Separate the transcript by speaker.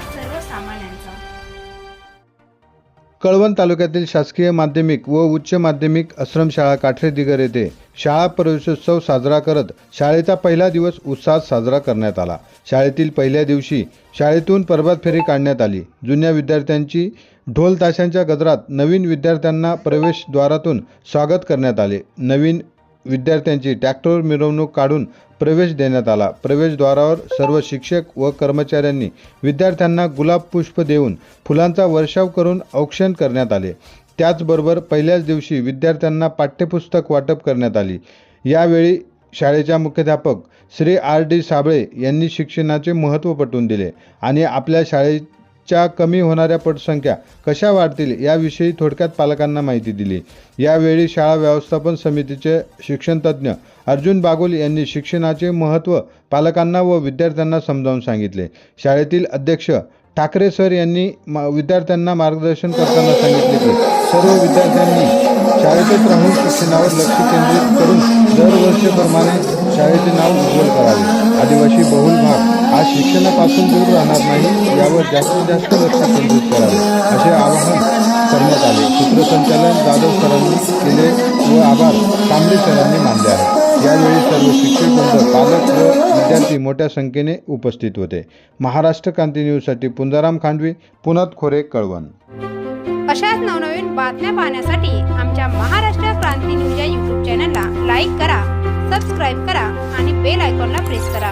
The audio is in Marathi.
Speaker 1: सर्वसामान्यांचा.
Speaker 2: कळवण तालुक्यातील शासकीय माध्यमिक व उच्च माध्यमिक आश्रमशाळा काठरे दिगर येथे शाळा प्रवेशोत्सव साजरा करत शाळेचा पहिला दिवस उत्साहात साजरा करण्यात आला. शाळेतील पहिल्या दिवशी शाळेतून प्रभात फेरी काढण्यात आली. जुन्या विद्यार्थ्यांची ढोल ताशांच्या गजरात नवीन विद्यार्थ्यांना प्रवेशद्वारातून स्वागत करण्यात आले. नवीन विद्यार्थ्यांची ट्रॅक्टर मिरवणूक काढून प्रवेश देण्यात आला. प्रवेशद्वारावर सर्व शिक्षक व कर्मचाऱ्यांनी विद्यार्थ्यांना गुलाब पुष्प देऊन फुलांचा वर्षाव करून औक्षण करण्यात आले. त्याचबरोबर पहिल्याच दिवशी विद्यार्थ्यांना पाठ्यपुस्तक वाटप करण्यात आली. यावेळी शाळेच्या मुख्याध्यापक श्री आर डी साबळे यांनी शिक्षणाचे महत्त्व पटवून दिले आणि आपल्या च्या कमी होणाऱ्या पटसंख्या कशा वाढतील याविषयी थोडक्यात पालकांना माहिती दिली. यावेळी शाळा व्यवस्थापन समितीचे शिक्षणतज्ज्ञ अर्जुन बागुल यांनी शिक्षणाचे महत्त्व पालकांना व विद्यार्थ्यांना समजावून सांगितले. शाळेतील अध्यक्ष ठाकरे सर यांनी मा विद्यार्थ्यांना मार्गदर्शन करताना सांगितले की सर्व विद्यार्थ्यांनी शाळेतच राहून शिक्षणावर लक्ष केंद्रित करून दरवर्षीप्रमाणे शाळेचे नाव उज्ज्वल करावे. आदिवासी बहुल भाग हा शिक्षणापासून दूर राहणार नाही यावर जास्तीत जास्त लक्ष केंद्रित करावे असे आवाहन करण्यात आले. सूत्रसंचालन जाधव सरांनी केले व आभार कांबळे सरांनी मानले आहे यावेळी सर्व शिक्षक वृंद पालक व विद्यार्थी मोठ्या संख्येने उपस्थित होते. महाराष्ट्र क्रांती न्यूजसाठी पुंजाराम खांडवी पुनत खोरे कळवण.
Speaker 1: अशाच नवनवीन बातम्या पाहण्यासाठी आमच्या महाराष्ट्र क्रांती न्यूज या यूट्यूब चॅनलला लाईक करा सबस्क्राईब करा आणि बेल आयकॉनला प्रेस करा.